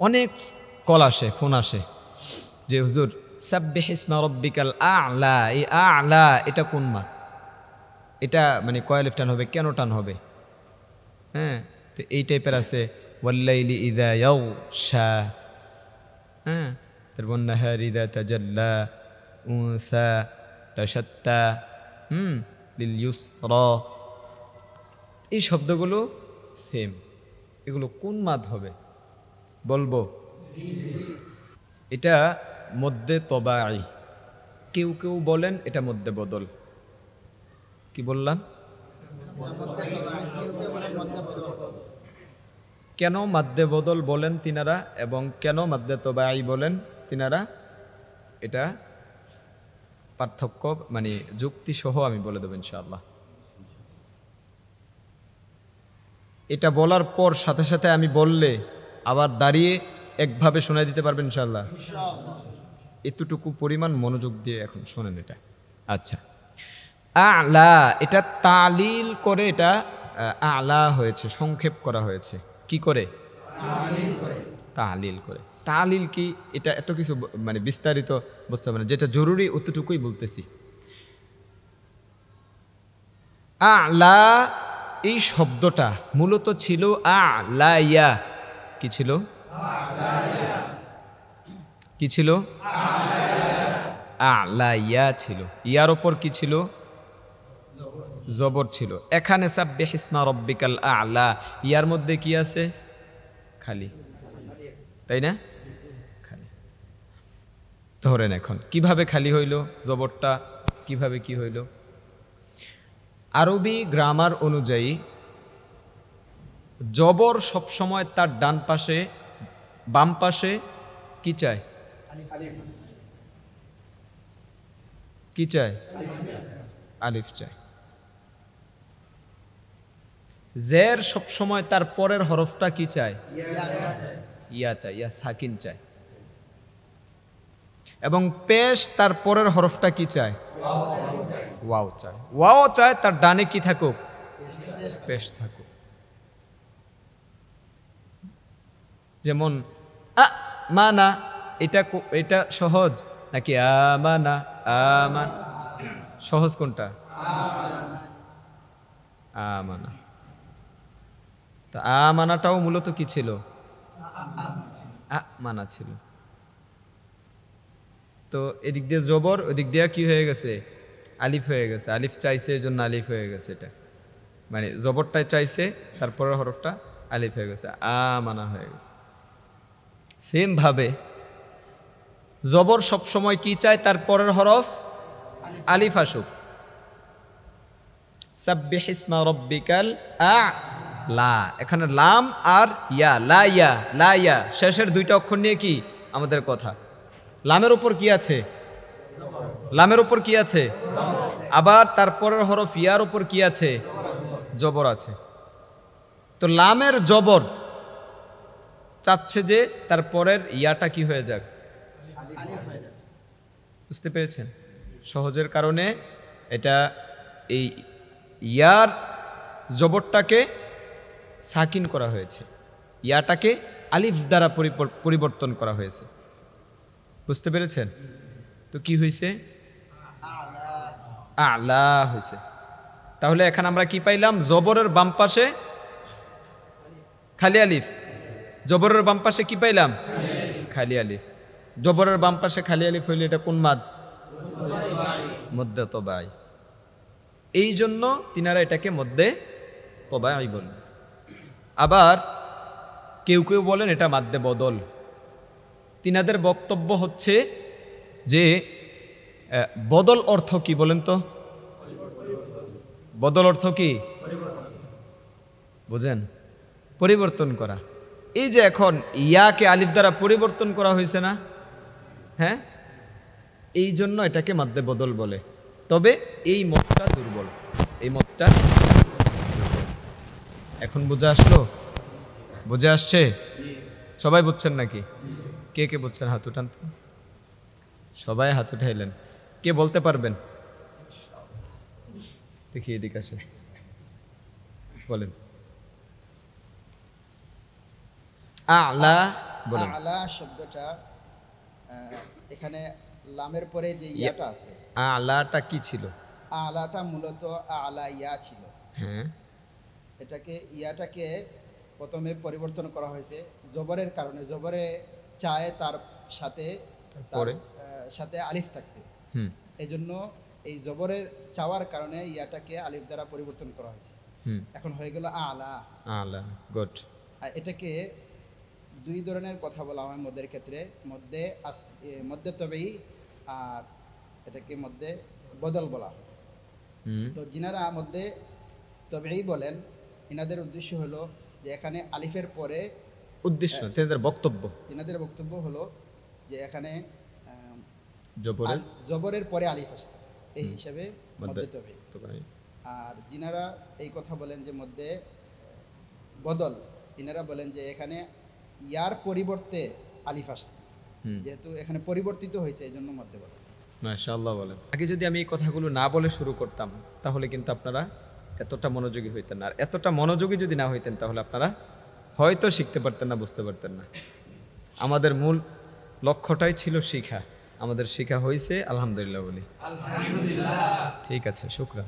অনেক কল আসে, ফোন আসে যে, হুজুর, সাব্বিহ ইসমা রব্বিকাল আ'লা, এই আ'লা এটা কোন মাত এটা মানে কয়ালিফ টান হবে, কেন টান হবে? হ্যাঁ তো এই টাইপের আছে ওয়াল্লাইলি ইদা ইয়াগশা হ্যাঁ তারপর নাহার ইদা তাজাল্লা, উনসা, তাশাত্তা, হুম, লিল ইউস র এই শব্দগুলো সেম এগুলো কোন মাদ হবে? বলব। এটা মধ্যে তবাই কেউ কেউ বলেন এটা মধ্যে বদল। কি বললাম? কেন মাদ্দে বদল বলেন তিনারা এবং কেন মাদ্দে তবাই বলেন তিনারা? এটা পার্থক্য মানে যুক্তি সহ আমি বলে দেবো ইনশাআল্লাহ। এটা বলার পর সাথে সাথে আমি বললে আবার দাঁড়িয়ে একভাবে শোনাই দিতে পারবেন ইনশাল্লাহ এতটুকু পরিমাণ মনোযোগ দিয়ে এখন শোনেন এটা। আচ্ছা। আলা, এটা তালিল করে এটা আলা হয়েছে, সংক্ষেপ করা হয়েছে। কি করে? তালিল করে। তালিল কি? এটা এত কিছু মানে বিস্তারিত বুঝতে হবে না। যেটা জরুরি অতটুকুই বলতেছি। আলা, এই শব্দটা মূলত ছিল আলাইয়া কি ছিল? কি ছিল? আলাইয়া ছিল। ইয়ার ওপর কি ছিল? জবর ছিল। এখানে সাব্বিহ ইসমা রব্বিকাল আলা। ইয়ার মধ্যে কি আছে? খালি। তাই না? খালি। ধরেন এখন, কীভাবে খালি হইল জবরটা? কীভাবে কি হইল? আরবি গ্রামার অনুযায়ী জবর সবসময় তার ডান পাশে, বাম পাশে কি চায়? কি চায়? আলিফ চায়। জের সবসময় তার পরের হরফটা কি চায়? ইয়া চায়, ইয়া সাকিন চায়। এবং পেশ তার পরের হরফটা কি চায়? ওয়াও চায়। ওয়াও চায়। তার ডানে কি থাকুক? পেশ থাকুক। যেমন, আ মানা এটা এটা সহজ? নাকি আমানা আমান সহজ কোনটা? আমানা তা আমানাটাও মূলত কি ছিল? মানা ছিল। তো, এদিক দিয়ে জবর, ওদিক দিয়ে কি হয়ে গেছে? আলিফ হয়ে গেছে। আলিফ চাইছে এই জন্য আলিফ হয়ে গেছে এটা। মানে জবরটাই চাইছে, তারপরের হরফটা আলিফ হয়ে গেছে। আ মানা হয়ে গেছে। সেম ভাবে। জবর সব সময় কি চায়? তার পরের হরফ আলিফ আসুক। সাব্বিহ ইসমা রব্বিকাল আ লা এখানে লাম আর ইয়া। লা ইয়া লা ইয়া। শেষের দুইটা অক্ষর নিয়ে কি? আমাদের কথা। লামের উপর কি আছে? লামের উপর কি আছে? আবার তারপরের হরফ ইয়ার উপর কি আছে? জবর আছে। তো লামের জবর চাচ্ছে যে তারপরের ইয়াটা কি হয়ে যাক? বুঝতে পেরেছেন? সহজের কারণে এটা এই ইয়ার জবরটাকে সাকিন করা হয়েছে। ইয়াটাকে আলিফ দ্বারা পরিবর্তন করা হয়েছে। বুঝতে পেরেছেন? তো কি হয়েছে? আলা হয়েছে। তাহলে এখানে আমরা কি পাইলাম? জবরের বাম পাশে খালি আলিফ। জবরের বাম পাশে কি পাইলাম? খালি আলিফ। জবরের বাম পাশে খালি আলিফ হইলে এটা কোন মাদ? মধ্যে তবাই। এই জন্য তিনারা এটাকে মধ্যে তবাই বলেন আবার কেউ কেউ বলেন এটা মাদ্দে বদল। তিনাদের বক্তব্য হচ্ছে যে বদল অর্থ কি বলেন তো? বদল অর্থ কি? বুঝেন? পরিবর্তন করা। এই যে এখন ইয়াকে আলিফ দ্বারা পরিবর্তন করা হয়েছে না? হ্যাঁ? এই জন্য এটাকে মাদ্দে বদল বলে। তবে এই মতটা দুর্বল। এই মতটা এখন বুঝে আসলো? বুঝে আসছে? সবাই বুঝছেন নাকি? কে কে বুঝছেন? হাত উঠান সবাই হাত উঠাইলেন। কে বলতে পারবেন? দেখি এদিকে আসে বলেন। আলা বলুন। আলা শব্দটা এখানে লামের পরে যে ইয়াটা আছে। আলাটা কি ছিল? আলাটা মূলত আলা ইয়া ছিল। হ্যাঁ। এটাকে ইয়াটাকে প্রথমে পরিবর্তন করা হয়েছে জবরের কারণে। জবরে চায় তার সাথে তার, পরে? আহ, সাথে আলিফ থাকতে এই জন্য এই জবরের চাওয়ার কারণে ইয়াটাকে আলিফ দ্বারা পরিবর্তন করা হয়েছে। এখন হয়ে গেল আলা। আলা গুড। এটাকে দুই ধরনের কথা বলা হয় মধ্যের ক্ষেত্রে। মধ্যে আস- মধ্যে তবেই আর এটাকে মধ্যে বদল বলা হয়। তো যিনারা মধ্যে তবেই বলেন ইনাদের উদ্দেশ্য হলো যে এখানে আলিফের পরে উদ্দেশ্য বক্তব্য। তিনাদের বক্তব্য হলো যে এখানে জবরের? জবরের পরে আলিফ আসছে। এই হিসাবে মধ্যে তবে আর যিনারা এই কথা বলেন যে মধ্যে বদল। ইনারা বলেন যে এখানে ইয়ার পরিবর্তে আলিফ আসছে। যেহেতু এখানে পরিবর্তিত হয়েছে এই জন্য মধ্যে বলে। মাশাআল্লাহ বলেন আগে যদি আমি এই কথাগুলো না বলে শুরু করতাম তাহলে কিন্তু আপনারা এতটা মনোযোগী হইতেন না। আর এতটা মনোযোগী যদি না হইতেন তাহলে আপনারা হয়তো শিখতে পারতেন না বুঝতে পারতেন না। আমাদের মূল লক্ষ্যটাই ছিল শিখা। আমাদের শিখা হয়েছে আলহামদুলিল্লাহ বলি। ঠিক আছে শুক্রা